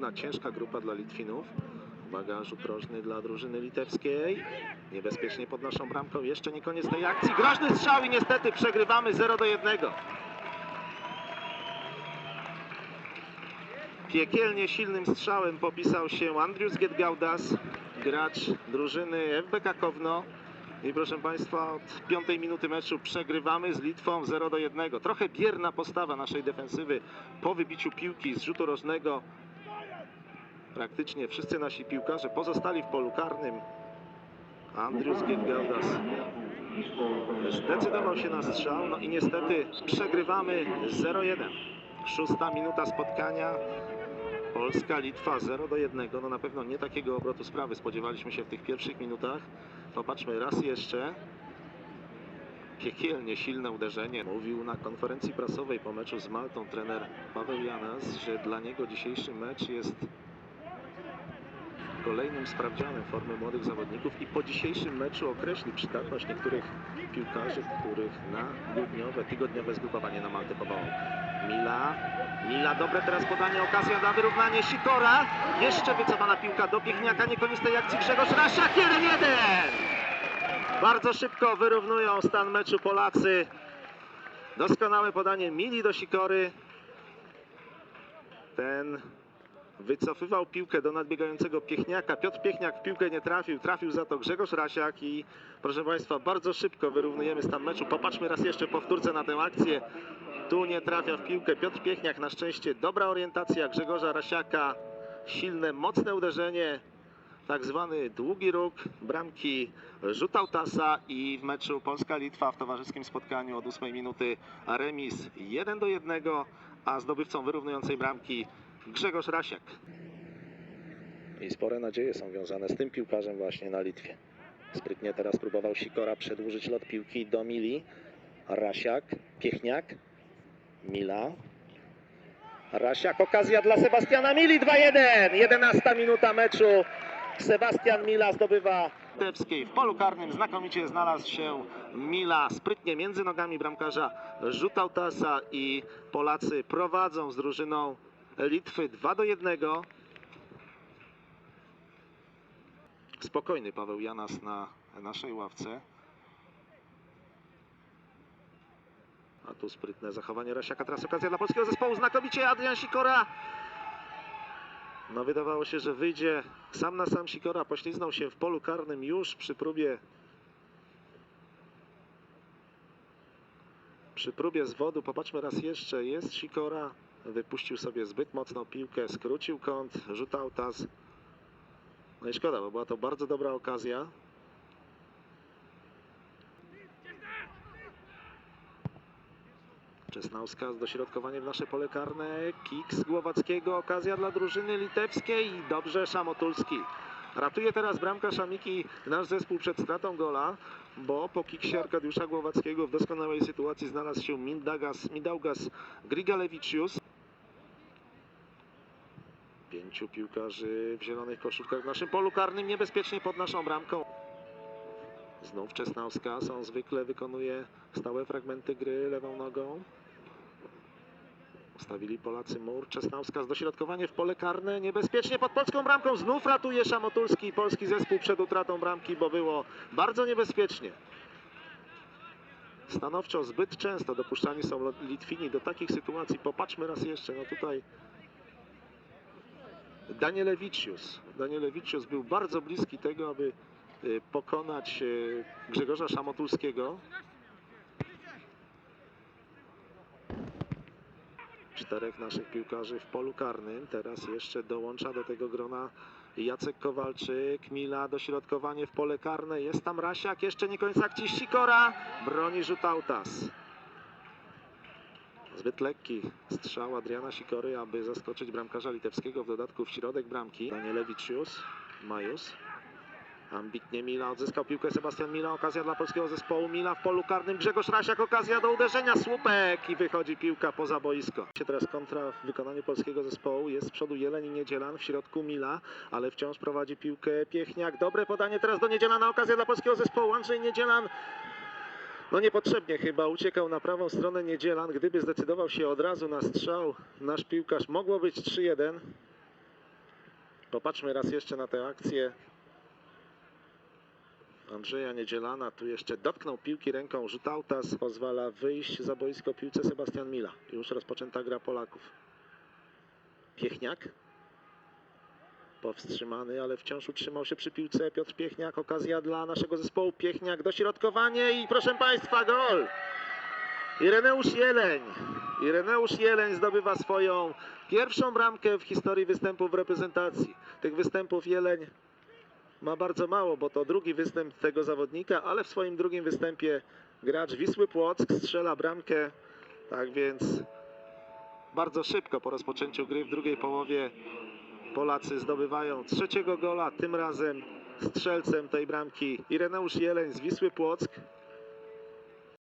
trudna, ciężka grupa dla Litwinów. Uwaga, rzut dla drużyny litewskiej. Niebezpiecznie pod naszą bramką. Jeszcze nie koniec tej akcji. Groźny strzał i niestety przegrywamy 0 do 1. Piekielnie silnym strzałem popisał się Andrius Getgaudas, gracz drużyny FBK Kowno. I proszę Państwa, od piątej minuty meczu przegrywamy z Litwą 0 do 1. Trochę bierna postawa naszej defensywy po wybiciu piłki z rzutu rożnego. Praktycznie wszyscy nasi piłkarze pozostali w polu karnym. Andrius Getgaudas zdecydował się na strzał, no i niestety przegrywamy 0-1. Szósta minuta spotkania. Polska, Litwa 0 do 1. No na pewno nie takiego obrotu sprawy spodziewaliśmy się w tych pierwszych minutach. Popatrzmy raz jeszcze. Piekielnie silne uderzenie. Mówił na konferencji prasowej po meczu z Maltą trener Paweł Janas, że dla niego dzisiejszy mecz jest kolejnym sprawdzianem formy młodych zawodników i po dzisiejszym meczu określi przydatność niektórych piłkarzy, których na dwudniowe, tygodniowe zgrupowanie na Maltę powołał. Mila, Mila, dobre teraz podanie, okazja na wyrównanie Sikora. Jeszcze wycofana piłka do Piechniaka, nie koniec tej akcji Grzegorz Rasiak, 1-1! Bardzo szybko wyrównują stan meczu Polacy. Doskonałe podanie Mili do Sikory. Ten wycofywał piłkę do nadbiegającego Piechniaka. Piotr Piechniak w piłkę nie trafił, trafił za to Grzegorz Rasiak i proszę Państwa, bardzo szybko wyrównujemy stan meczu. Popatrzmy raz jeszcze powtórce na tę akcję. Tu nie trafia w piłkę Piotr Piechniak, na szczęście dobra orientacja Grzegorza Rasiaka. Silne, mocne uderzenie, tak zwany długi róg bramki rzutał tasa i w meczu Polska-Litwa w towarzyskim spotkaniu od 8 minuty remis 1 do 1, a zdobywcą wyrównującej bramki Grzegorz Rasiak. I spore nadzieje są wiązane z tym piłkarzem właśnie na Litwie. Sprytnie teraz próbował Sikora przedłużyć lot piłki do Mili. Rasiak, Piechniak, Mila. Rasiak, okazja dla Sebastiana Mili 2-1. 11 minuta meczu. Sebastian Mila zdobywa Tepskiej. W polu karnym znakomicie znalazł się Mila. Sprytnie między nogami bramkarza rzutał tasa i Polacy prowadzą z drużyną Litwy 2 do 1. Spokojny Paweł Janas na naszej ławce. A tu sprytne zachowanie Rasiaka. Teraz okazja dla polskiego zespołu. Znakomicie Adrian Sikora. No wydawało się, że wyjdzie sam na sam Sikora. Pośliznął się w polu karnym już przy próbie przy próbie zwodu. Popatrzmy raz jeszcze. Jest Sikora. Wypuścił sobie zbyt mocną piłkę. Skrócił kąt. Rzutał tas. No i szkoda, bo była to bardzo dobra okazja. Czesnauska, dośrodkowanie w nasze pole karne. Kick z Głowackiego, okazja dla drużyny litewskiej dobrze Szamotulski. Ratuje teraz bramka Szamiki nasz zespół przed stratą gola, bo po kiksie Arkadiusza Głowackiego w doskonałej sytuacji znalazł się Mindagas, Mindaugas Grigalewicius. Pięciu piłkarzy w zielonych koszulkach w naszym polu karnym niebezpiecznie pod naszą bramką. Znów Czesnauska, są zwykle wykonuje stałe fragmenty gry lewą nogą. Ustawili Polacy mur. Czesnauska z dośrodkowanie w pole karne. Niebezpiecznie pod polską bramką. Znów ratuje Szamotulski polski zespół przed utratą bramki, bo było bardzo niebezpiecznie. Stanowczo zbyt często dopuszczani są Litwini do takich sytuacji. Popatrzmy raz jeszcze. No tutaj Danielewicius. Danielewicius był bardzo bliski tego, aby pokonać y, Grzegorza Szamotulskiego. Czterech naszych piłkarzy w polu karnym. Teraz jeszcze dołącza do tego grona Jacek Kowalczyk. Mila, dośrodkowanie w pole karne. Jest tam Rasiak. Jeszcze nie koniec akcji. Sikora broni rzut autas. Zbyt lekki strzał Adriana Sikory, aby zaskoczyć bramkarza litewskiego w dodatku w środek bramki. Danielewicius, Majus. Ambitnie Mila odzyskał piłkę Sebastian Mila, okazja dla polskiego zespołu. Mila w polu karnym, Grzegorz Rasiak, okazja do uderzenia, słupek i wychodzi piłka poza boisko. Teraz kontra w wykonaniu polskiego zespołu, jest z przodu Jeleń i Niedzielan, w środku Mila, ale wciąż prowadzi piłkę Piechniak. Dobre podanie teraz do Niedzielana, okazja dla polskiego zespołu. Andrzej Niedzielan no niepotrzebnie chyba uciekał na prawą stronę Niedzielan. Gdyby zdecydował się od razu na strzał nasz piłkarz, mogło być 3-1. Popatrzmy raz jeszcze na tę akcję. Andrzeja Niedzielana tu jeszcze dotknął piłki ręką. Rzut autas pozwala wyjść za boisko piłce Sebastian Mila. Już rozpoczęta gra Polaków. Piechniak. Powstrzymany, ale wciąż utrzymał się przy piłce Piotr Piechniak. Okazja dla naszego zespołu. Piechniak, dośrodkowanie i proszę Państwa gol. Ireneusz Jeleń. Ireneusz Jeleń zdobywa swoją pierwszą bramkę w historii występów w reprezentacji. Tych występów Jeleń ma bardzo mało, bo to drugi występ tego zawodnika, ale w swoim drugim występie gracz Wisły Płock strzela bramkę. Tak więc bardzo szybko po rozpoczęciu gry w drugiej połowie Polacy zdobywają trzeciego gola, tym razem strzelcem tej bramki Ireneusz Jeleń z Wisły Płock.